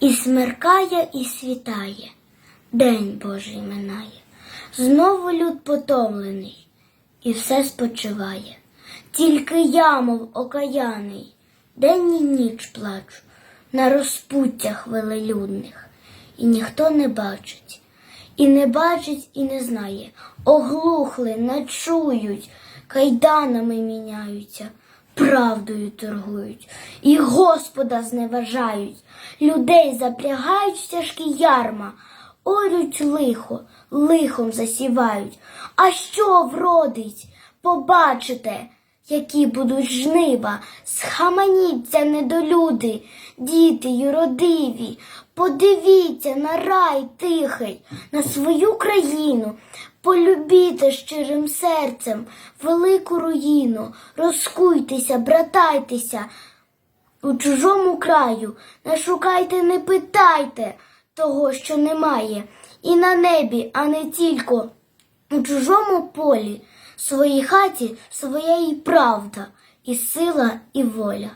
І смеркає, і світає, день Божий минає. Знову люд потомлений, і все спочиває. Тільки я, мов окаяний, день і ніч плачу на розпуттях велелюдних, і ніхто не бачить, і не бачить, і не знає. Оглухли, не чують, кайданами міняються, правдою торгують, і Господа зневажають, людей запрягають в тяжкі ярма, орють лихо, лихом засівають. А що вродить? Побачите, які будуть жнива, схаманіться недолюди, діти юродиві, подивіться на рай тихий, на свою країну, полюбіте щирим серцем велику руїну, розкуйтеся, братайтеся у чужому краю, не шукайте, не питайте того, що немає, і на небі, а не тільки у чужому полі, своїй хаті своя і правда, і сила, і воля.